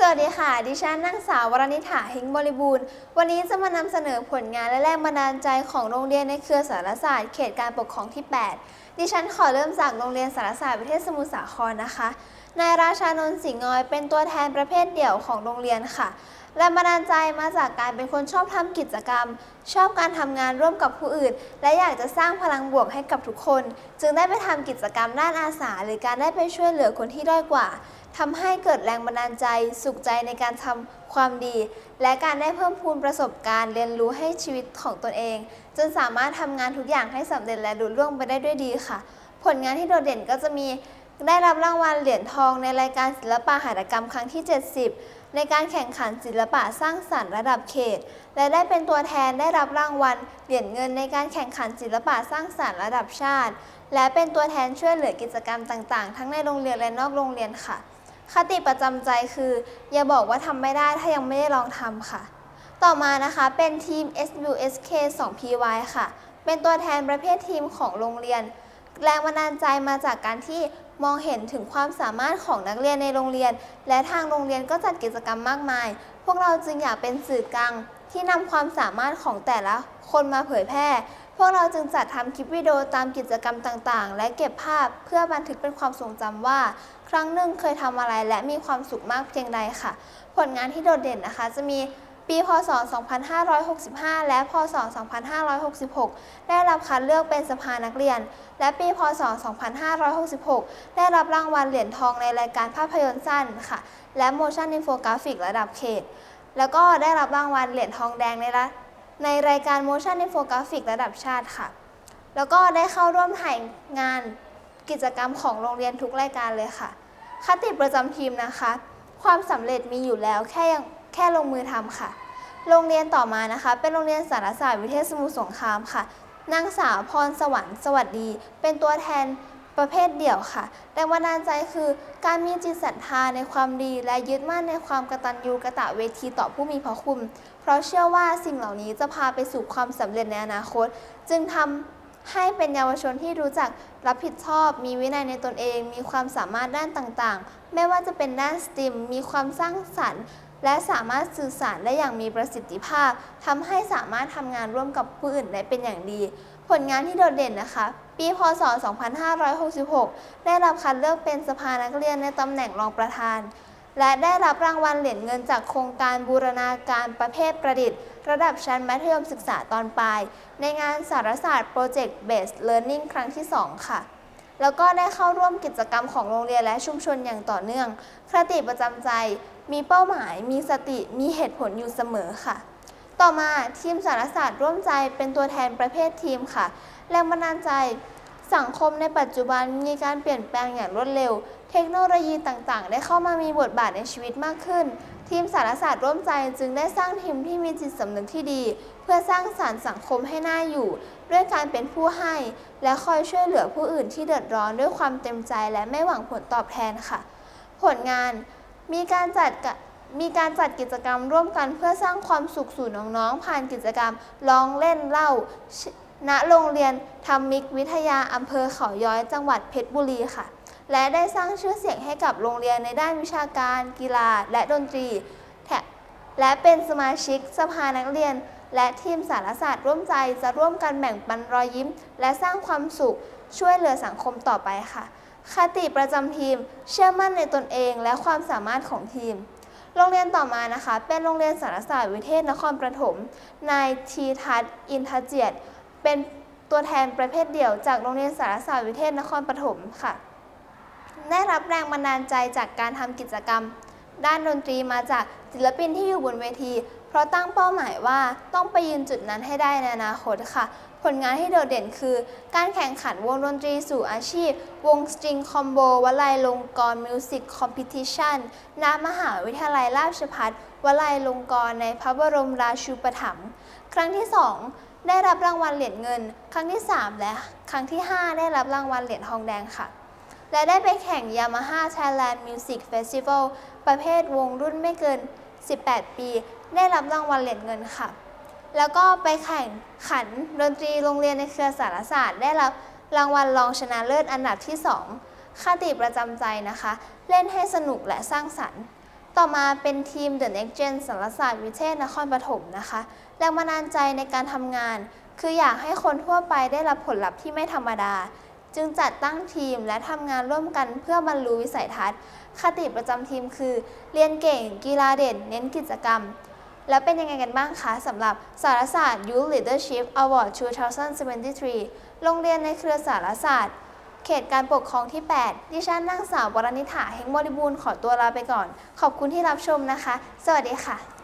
สวัสดีค่ะ ดิฉันนางสาววรณิฐาเฮงบริบูรณ์ วันนี้จะมานำเสนอผลงานและแรงบันดาลใจของโรงเรียนในเครือสารศาสตร์เขตการปกครองที่ 8 ดิฉันขอเริ่มจากโรงเรียนสารศาสตร์ประเทศสมุทรสาครนะคะ นายราชานนท์สิงห์งอยเป็นตัวแทนประเภทเดี่ยวของโรงเรียนค่ะ แรงบันดาลใจมาจากการเป็นคนชอบทำกิจกรรม ชอบการทำงานร่วมกับผู้อื่น และอยากจะสร้างพลังบวกให้กับทุกคน จึงได้ไปทำกิจกรรมด้านอาสา หรือการได้ไปช่วยเหลือคนที่ด้อยกว่า ทำให้เกิดแรงบันดาลใจ สุขใจในการทำความดี และการได้เพิ่มพูนประสบการณ์เรียนรู้ให้ชีวิตของตนเอง จนสามารถทำงานทุกอย่างให้สำเร็จและลุล่วงไปได้ด้วยดีค่ะ ผลงานที่โดดเด่นก็จะมีได้รับรางวัลเหรียญทองในรายการศิลปะหัตถกรรมครั้งที่ 70 ในการแข่งขันศิลปะสร้างสรรค์ระดับเขต และได้เป็นตัวแทนได้รับรางวัลเหรียญเงินในการแข่งขันศิลปะสร้างสรรค์ระดับชาติ และเป็นตัวแทนช่วยเหลือกิจกรรมต่างๆ ทั้งในโรงเรียนและนอกโรงเรียนค่ะ คติประจำใจคือ อย่าบอกว่าทำไม่ได้ถ้ายังไม่ได้ลองทำค่ะ ต่อมานะคะเป็นทีม SUSK 2 PY ค่ะ เป็นตัวแทนประเภททีมของโรงเรียน แรงบันดาลใจมาจากการที่มองเห็นถึงความสามารถของนักเรียนในโรงเรียน และทางโรงเรียนก็จัดกิจกรรมมากมาย พวกเราจึงอยากเป็นสื่อกลางที่นำความสามารถของแต่ละคนมาเผยแพร่ พวกเราจึงจัดทำคลิปวิดีโอตามกิจกรรมต่างๆ และเก็บภาพเพื่อบันทึกเป็นความทรงจำว่า ครั้งหนึ่งเคยทำอะไรและมีความสุขมากเพียงใดค่ะ ผลงานที่โดดเด่นนะคะ จะมีปีพศ 2565 และพศ 2566 ได้รับคัดเลือกเป็นสภานักเรียน และปีพศ 2566 ได้รับรางวัลเหรียญทองในรายการภาพยนตร์สั้นค่ะ และ motion infographic ระดับเขต แล้วก็ได้รับรางวัลเหรียญทองแดงในระ ในรายการ motion infographic ระดับชาติค่ะ แล้วก็ได้เข้าร่วมถ่ายงานกิจกรรมของโรงเรียนทุกรายการเลยค่ะ คติประจำทีมนะคะ ความสำเร็จมีอยู่แล้วแค่ยังแค่ลงมือทำค่ะ โรงเรียนต่อมานะคะ เป็นโรงเรียนสารศาสตร์วิเทศสมุทรสงครามค่ะ นางสาวพรสวรรค์สวัสดี เป็นตัวแทน ประเภทเดี่ยวค่ะ แรงบันดาลใจคือการมีจิตศรัทธาในความดี และยึดมั่นในความกตัญญูกะตะเวทีต่อผู้มีพระคุณ เพราะเชื่อว่าสิ่งเหล่านี้จะพาไปสู่ความสำเร็จในอนาคต จึงทำให้เป็นเยาวชนที่รู้จักรับผิดชอบ มีวินัยในตนเอง มีความสามารถด้านต่างๆ ไม่ว่าจะเป็นด้านสตรีมมีความสร้างสรรค์ และสามารถสื่อสารได้อย่างมีประสิทธิภาพทำให้สามารถทำงานร่วมกับผู้อื่นได้เป็นอย่างดี ผลงานที่โดดเด่นนะคะ ปีพศ 2566 ได้รับคัดเลือกเป็นสภานักเรียนในตำแหน่งรองประธาน และได้รับรางวัลเหรียญเงินจากโครงการบูรณาการประเภทประดิษฐ์ ระดับชั้นมัธยมศึกษาตอนปลาย ในงานสารศาสตร์ Project Based Learning ครั้งที่ 2 ค่ะแล้วก็ได้เข้าร่วมกิจกรรมของโรงเรียนและชุมชนอย่างต่อเนื่อง คติประจำใจ มีเป้าหมาย มีสติ มีเหตุผลอยู่เสมอค่ะ ต่อมาทีมสารศาสตร์ร่วมใจเป็นตัวแทนประเภททีมค่ะ แรงบันดาลใจสังคมในปัจจุบันมีการเปลี่ยนแปลงอย่างรวดเร็ว เทคโนโลยีต่างๆ ได้เข้ามามีบทบาทในชีวิตมากขึ้น ทีมสารศาสตร์ร่วมใจจึงได้สร้างทีมที่มีจิตสำนึกที่ดี เพื่อสร้างสรรค์สังคมให้น่าอยู่ ด้วยการเป็นผู้ให้ และคอยช่วยเหลือผู้อื่นที่เดือดร้อนด้วยความเต็มใจและไม่หวังผลตอบแทนค่ะ ผลงาน มีการจัดกมีการจัดกิจกรรมร่วมกันเพื่อสร้างความสุขสู่น้องๆ ผ่านกิจกรรมร้องเล่นเล่า ณ โรงเรียนธรรมิกวิทยาอำเภอเขาย้อยจังหวัดเพชรบุรีค่ะ และได้สร้างชื่อเสียงให้กับโรงเรียนในด้านวิชาการ กีฬา และดนตรีแถและเป็นสมาชิกสภานักเรียน และทีมสารศาสตร์ร่วมใจจะร่วมกันแบ่งปันรอยยิ้ม และสร้างความสุขช่วยเหลือสังคมต่อไปค่ะ คติประจำทีม เชื่อมั่นในตนเองและความสามารถของทีม โรงเรียนต่อมานะคะ เป็นโรงเรียนสารศาสตร์วิเทศนครปฐม นายทีทัศน์อินทเจียตเป็นตัวแทนประเภทเดี่ยวจากโรงเรียนสารศาสตร์วิเทศนครปฐมค่ะ ได้รับแรงบันดาลใจจากการทำกิจกรรม ด้านดนตรีมาจากศิลปินที่อยู่บนเวที เพราะตั้งเป้าหมายว่าต้องไปยืนจุดนั้นให้ได้ในอนาคตค่ะ ผลงานที่โดดเด่นคือ การแข่งขันวงดนตรีสู่อาชีพ วงสตริงคอมโบวลัยลงกรมิวสิกคอมเพติชันณมหาวิทยาลัยราชภัฏวลัยลงกรในพระบรมราชูปถัมภ์ครั้งที่ 2 ได้รับรางวัลเหรียญเงิน ครั้งที่ 3 และครั้งที่ 5 ได้รับรางวัลเหรียญทองแดงค่ะ และได้ไปแข่ง Yamaha Thailand Music Festival ประเภทวงรุ่นไม่เกิน 18 ปี ได้รับรางวัลเหรียญเงินค่ะ แล้วก็ไปแข่งขันดนตรีโรงเรียนในเครือสารศาสตร์ ได้รับรางวัลรองชนะเลิศอันดับที่ 2คติประจำใจนะคะ เล่นให้สนุกและสร้างสรรค์ ต่อมาเป็นทีม The Next Gen สารศาสตร์วิเทศนครปฐมนะคะแรงบันดาลใจในการทำงาน คืออยากให้คนทั่วไปได้รับผลลัพธ์ที่ไม่ธรรมดา จึงจัดตั้งทีมและทำงานร่วมกันเพื่อบรรลุวิสัยทัศน์ คติประจำทีมคือ เรียนเก่ง กีฬาเด่น เน้นกิจกรรม แล้วเป็นยังไงกันบ้างคะสำหรับสารศาสตร์ Youth Leadership Award 2023 โรงเรียนในเครือสารศาสตร์ เขตการปกครองที่ 8 ดิฉันนางสาววรณิฐาเฮงบริบูรณ์ขอตัวลาไปก่อน ขอบคุณที่รับชมนะคะ สวัสดีค่ะ